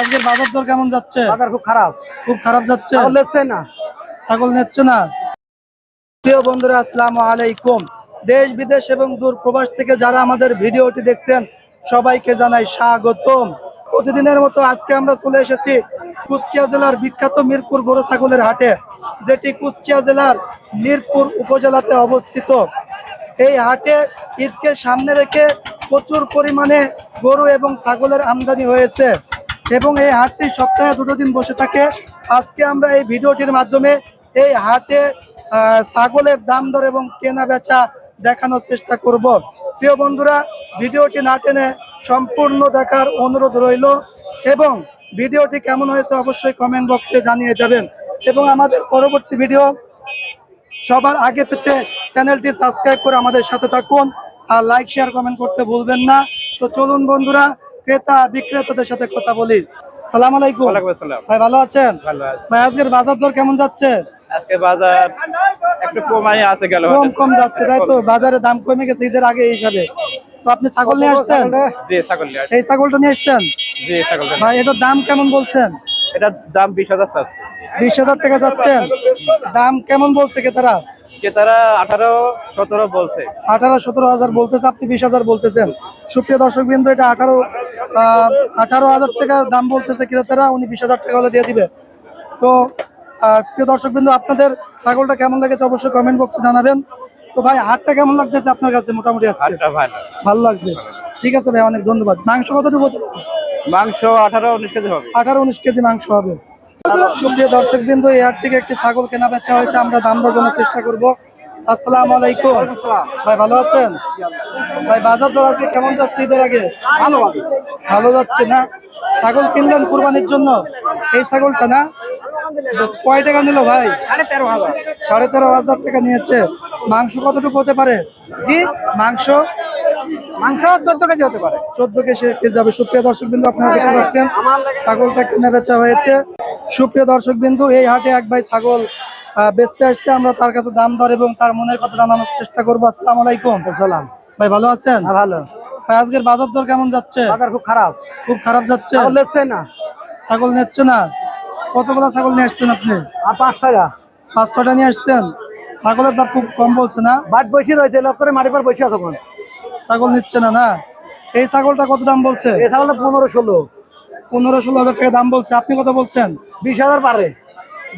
আজকের বাজার দর কেমন যাচ্ছে? বাজার খুব খারাপ। খুব খারাপ যাচ্ছে? ছাগল লেগছে না। ছাগল নিচ্ছে না? প্রিয় বন্ধুরা আসসালামু আলাইকুম। দেশ বিদেশ এবং দূর প্রবাস থেকে যারা আমাদের ভিডিওটি দেখছেন সবাইকে জানাই স্বাগতম। প্রতিদিনের মতো আজকে আমরা চলে এসেছি কুষ্টিয়া জেলার বিখ্যাত মিরপুর গরু ছাগলের হাটে যেটি কুষ্টিয়া জেলার মিরপুর উপজেলাতে অবস্থিত। এই হাটে ঈদকে সামনে রেখে প্রচুর পরিমাণে গরু এবং ছাগলের আমদানি হয়েছে। এবং এই হাটটি সপ্তাহে দুটো দিন বসে থাকে। আজকে আমরা এই ভিডিওটির মাধ্যমে এই হাটে ছাগলের দাম দর এবং কেনা বেচা দেখানোর চেষ্টা করব। প্রিয় বন্ধুরা, ভিডিওটি না টেনে সম্পূর্ণ দেখার অনুরোধ রইল এবং ভিডিওটি কেমন হয়েছে অবশ্যই কমেন্ট বক্সে জানিয়ে যাবেন এবং আমাদের পরবর্তী ভিডিও সবার আগে পেতে চ্যানেলটি সাবস্ক্রাইব করে আমাদের সাথে থাকুন আর লাইক শেয়ার কমেন্ট করতে ভুলবেন না। তো চলুন বন্ধুরা ক্রেতা বিক্রেতাদের সাথে কথা বলি। সালাম আলাইকুম। ভাই ভালো আছেন? ভাই আজকের বাজার দর কেমন যাচ্ছে? আজকে বাজার একটু কমাই আছে গেল কম কম যাচ্ছে তাই তো? বাজারে দাম কমে গেছে ঈদের আগে হিসাবে। তো আপনি ছাগল নিয়ে আসছেন? জি ছাগল নিয়ে। এই ছাগলটা নিয়ে আসছেন? জি ছাগল ভাই এটার দাম কেমন বলছেন? এটার দাম বিশ হাজার চাচ্ছে। বিশ হাজার টাকা যাচ্ছেন। দাম কেমন বলছে ক্রেতারা? ক্রেতারা আঠারো সতেরো বলছে। আঠারো সতেরো হাজার বলতেছে আপনি বিশ হাজার বলতেছেন। সুপ্রিয় দর্শক বিন্দু এটা আঠারো আঠারো হাজার টাকা দাম বলতেছে ক্রেতারা উনি বিশ হাজার টাকা হলে দিয়ে দিবে। তো প্রিয় দর্শক বিন্দু আপনাদের ছাগলটা কেমন লেগেছে অবশ্যই কমেন্ট বক্সে জানাবেন। তো ভাই হাটটা কেমন লাগতেছে আপনার কাছে? মোটামুটি ভালো। লাগছে? ঠিক আছে ভাই অনেক ধন্যবাদ। মাংস কতটুকু মাংস আঠারো উনিশ কেজি হবে। আঠারো উনিশ কেজি মাংস হবে। সুপ্রিয় দর্শক বিন্দু হাট থেকে একটি ছাগল কেনা বেচা হয়েছে। আমরা দাম দর চেষ্টা করব। আসসালামু আলাইকুম। ভাই ভালো আছেন? ভাই বাজার দর আজকে কেমন যাচ্ছে ঈদের আগে? ভালো ভালো যাচ্ছে না? ছাগল কিনলেন কুরবানির জন্য? এই ছাগলটা না? কয় টাকা নিল ভাই? সাড়ে তেরো হাজার। সাড়ে তেরো হাজার টাকা নিয়েছে। মাংস কতটুকু হতে পারে? জি? মাংস? মাংস চোদ্দ কেজি হতে পারে। চোদ্দ কেজি কেজি যাবে সুপ্রিয় দর্শক বিন্দু আপনারা দেখতে পাচ্ছেন ছাগলটা কিনে বেচা হয়েছে। সুপ্রিয় দর্শক বিন্দু এই হাটে এক ভাই ছাগল বেচতে আসছে। আমরা তার কাছে দাম দর এবং তার মনের কথা জানানোর চেষ্টা করব। আসসালাম আলাইকুম। সালাম। ভাই ভালো আছেন? হ্যাঁ ভালো। ভাই আজকের বাজার দর কেমন যাচ্ছে? বাজার খুব খারাপ। খুব খারাপ যাচ্ছে? ছাগল না। ছাগল নিচ্ছে না? কতগুলো ছাগল নিয়ে আসছেন আপনি? আর পাঁচ টাকা পাঁচ ছটা নিয়ে আসছেন? ছাগলের দাম খুব কম বলছে না? বাট বসে রয়েছে লোক করে মাটি পর বসে আছে তখন ছাগল নিচ্ছে না না? এই ছাগলটা কত দাম বলছে? এই ছাগলটা পনেরো ষোলো। পনেরো ষোলো হাজার টাকা দাম বলছে। আপনি কত বলছেন? বিশ হাজার পারে।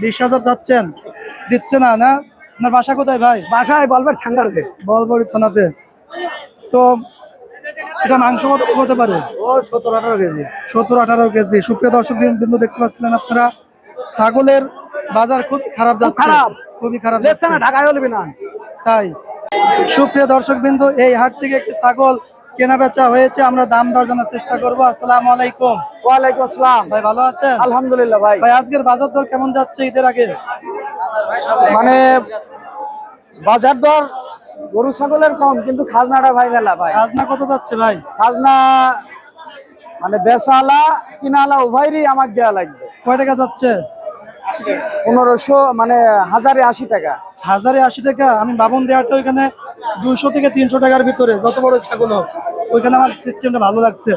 বিশ হাজার চাচ্ছেন দিচ্ছে না না? আপনার বাসা কোথায় ভাই? বাসায় বলবেন ঠান্ডাতে বলবড়ি থানাতে। তো এটা মাংস কত হতে পারে? ও সতেরো আঠারো কেজি। সতেরো আঠারো কেজি। সুপ্রিয় দর্শক বিন্দু দেখতে পাচ্ছিলেন আপনারা ছাগলের বাজার খুবই খারাপ যাচ্ছে। খারাপ। খুবই খারাপ লেগছে না ঢাকায় হলে না। তাই। সুপ্রিয় দর্শক বিন্দু এই হাট থেকে একটি ছাগল কেনা বেচা হয়েছে আমরা দাম দর জানার চেষ্টা করব। আসসালামু আলাইকুম। ওয়ালাইকুম আসসালাম। ভাই ভালো আছেন? আলহামদুলিল্লাহ ভাই। ভাই আজকের বাজার দর কেমন যাচ্ছে ঈদের আগে? মানে বাজার দর গরু ছাগলের কম কিন্তু খাজনাটা ভাই মেলা ভাই। খাজনা কত যাচ্ছে ভাই? খাজনা মানে বেচালা কিনালা উভয়েরই আমার দেওয়া লাগবে। কয় টাকা যাচ্ছে? পনেরোশো মানে হাজারে আশি টাকা। হাজারে আশি টাকা। আমি বাবন দেওয়াটা ওইখানে দুইশো থেকে তিনশো টাকার ভিতরে যত বড় ছাগল হোক। ওইখানে আমার সিস্টেমটা ভালো লাগছে।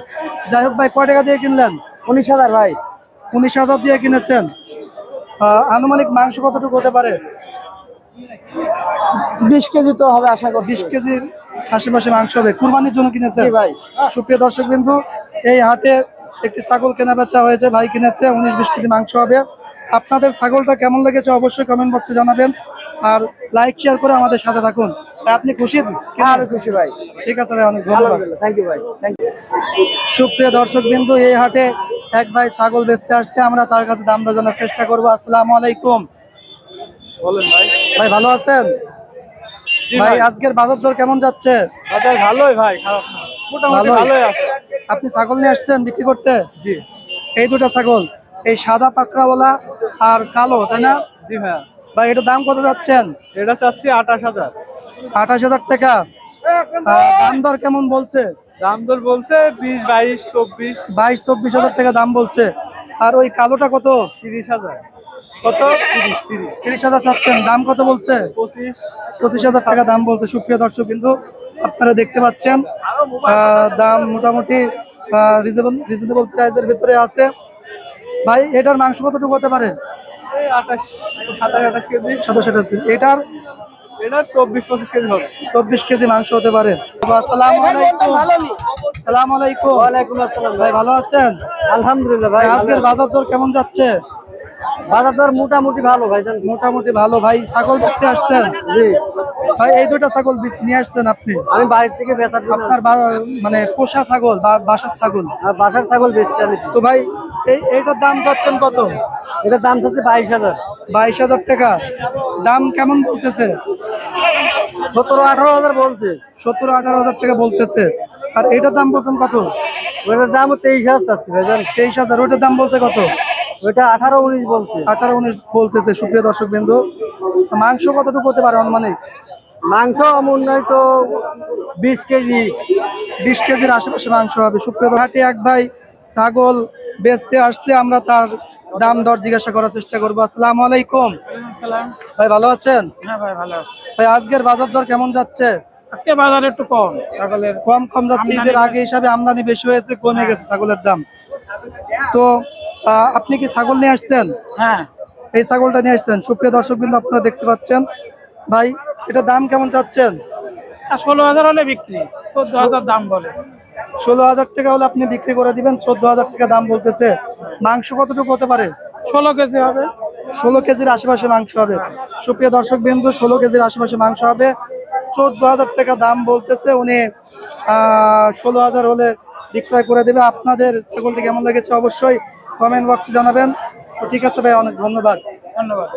যাই হোক ভাই কয় টাকা দিয়ে কিনলেন? উনিশ হাজার ভাই। উনিশ হাজার দিয়ে কিনেছেন। আনুমানিক মাংস কতটুকু হতে পারে? বিশ কেজি তো হবে আশা করছি। বিশ কেজির আশেপাশে মাংস হবে। কুরবানির জন্য কিনেছে ভাই। সুপ্রিয় দর্শক বিন্দু এই হাটে একটি ছাগল কেনা বেচা হয়েছে ভাই কিনেছে উনিশ বিশ কেজি মাংস হবে। আপনাদের ছাগলটা কেমন লেগেছে অবশ্যই কমেন্ট বক্সে জানাবেন। আর লাইক শেয়ার করে আমাদের সাথে থাকুন। আপনি খুশি? হ্যাঁ আমি খুশি ভাই। ঠিক আছে ভাই অনেক ধন্যবাদ। থ্যাংক ইউ ভাই থ্যাংক ইউ সুপ্রিয় দর্শক বিন্দু এই হাটে এক ভাই ছাগল বেচতে আসছে। আমরা তার কাছে দাম দর চেষ্টা করব। আসসালামু আলাইকুম। বলেন ভাই। ভাই ভালো আছেন? ভাই আজকের বাজার দর কেমন যাচ্ছে? বাজার ভালোই ভাই খারাপ না। মোটামুটি ভালোই। আছে। আপনি ছাগল নিয়ে আসছেন বিক্রি করতে? জি। এই দুটা ছাগল এই সাদা পাকড়াওয়ালা আর কালো তাই না? জি হ্যাঁ ভাই এটা দাম কত যাচ্ছেন? এটা চাচ্ছি আঠাশ হাজার। আঠাশ হাজার টাকা। দাম দর কেমন বলছে? দাম দর বলছে বিশ বাইশ চব্বিশ। বাইশ চব্বিশ হাজার টাকা দাম বলছে। আর ওই কালোটা কত? তিরিশ হাজার। কত? তিরিশ হাজার চাচ্ছেন। দাম কত বলছে? পঁচিশ। হাজার টাকা দাম বলছে। সুপ্রিয় দর্শক কিন্তু আপনারা দেখতে পাচ্ছেন দাম মোটামুটি রিজনেবল রিজনেবল প্রাইসের ভিতরে আছে। ভাই এটার মাংস কতটুকু হতে পারে? সাতাশ আঠাশ কেজি। সাতাশ আঠাশ কেজি। এটার এটা চব্বিশ পঁচিশ কেজি হবে। চব্বিশ কেজি মাংস হতে পারে। আসসালামু আলাইকুম। সালাম আলাইকুম। ওয়ালাইকুম আসসালাম ভাই। ভালো আছেন? আলহামদুলিল্লাহ ভাই আজকের বাজার দর কেমন যাচ্ছে? বাজার দর মোটামুটি ভালো ভাইজান মোটামুটি ভালো। ভাই ছাগল দেখতে আসছেন? জি। ভাই এই দুইটা ছাগল নিয়ে আসছেন আপনি? আমি বাড়ির থেকে বেচার আপনার মানে পোষা ছাগল বা বাসার ছাগল? আর বাসার ছাগল বেচতে তো ভাই এই এইটার দাম যাচ্ছেন কত? এটার দাম থাকছে বাইশ হাজার। বাইশ হাজার টাকা। দাম কেমন বলতেছে? সতেরো আঠারো হাজার বলছে। সত্তর আঠারো হাজার টাকা বলতেছে। আর এটার দাম বলছেন কত? ওটার দাম তেইশ হাজার চাচ্ছি ভাইজান তেইশ হাজার। ওইটার দাম বলছে কত? ওইটা আঠারো উনিশ বলছে। আঠারো উনিশ বলতেছে সুপ্রিয় দর্শক বিন্দু মাংস কতটুকু হতে পারে অনুমানিক? মাংস মনে হয় তো বিশ কেজি। বিশ কেজির আশেপাশে মাংস হবে। সুপ্রিয় হাটে এক ভাই ছাগল বেচতে আসছে আমরা তার দাম দর জিজ্ঞাসা করার চেষ্টা করব। আসসালামু আলাইকুম। ভাই ভালো আছেন? হ্যাঁ ভাই ভালো আছে। ভাই আজকের বাজার দর কেমন যাচ্ছে? আজকে বাজার একটু কম ছাগলের কম কম যাচ্ছে। ঈদের আগে হিসাবে আমদানি বেশি হয়েছে কমে গেছে ছাগলের দাম। তো আপনি কি ছাগল নিয়ে আসছেন? হ্যাঁ। এই ছাগলটা নিয়ে আসছেন। সুপ্রিয় দর্শক বিন্দু আপনারা দেখতে পাচ্ছেন। ভাই এটা দাম কেমন চাচ্ছেন? ষোলো হাজার হলে বিক্রি চোদ্দ হাজার দাম বলে। ষোলো হাজার টাকা হলে আপনি বিক্রি করে দিবেন চোদ্দ হাজার টাকা দাম বলতেছে। মাংস কতটুকু হতে পারে? ষোলো কেজি হবে। ষোলো কেজির আশেপাশে মাংস হবে। সুপ্রিয় দর্শক বিন্দু ষোলো কেজির আশেপাশে মাংস হবে। চোদ্দ হাজার টাকা দাম বলতেছে উনি ষোলো হাজার হলে বিক্রয় করে দেবে। আপনাদের ছাগলটি কেমন লেগেছে অবশ্যই কমেন্ট বক্সে জানাবেন। তো ঠিক আছে ভাই অনেক ধন্যবাদ। ধন্যবাদ।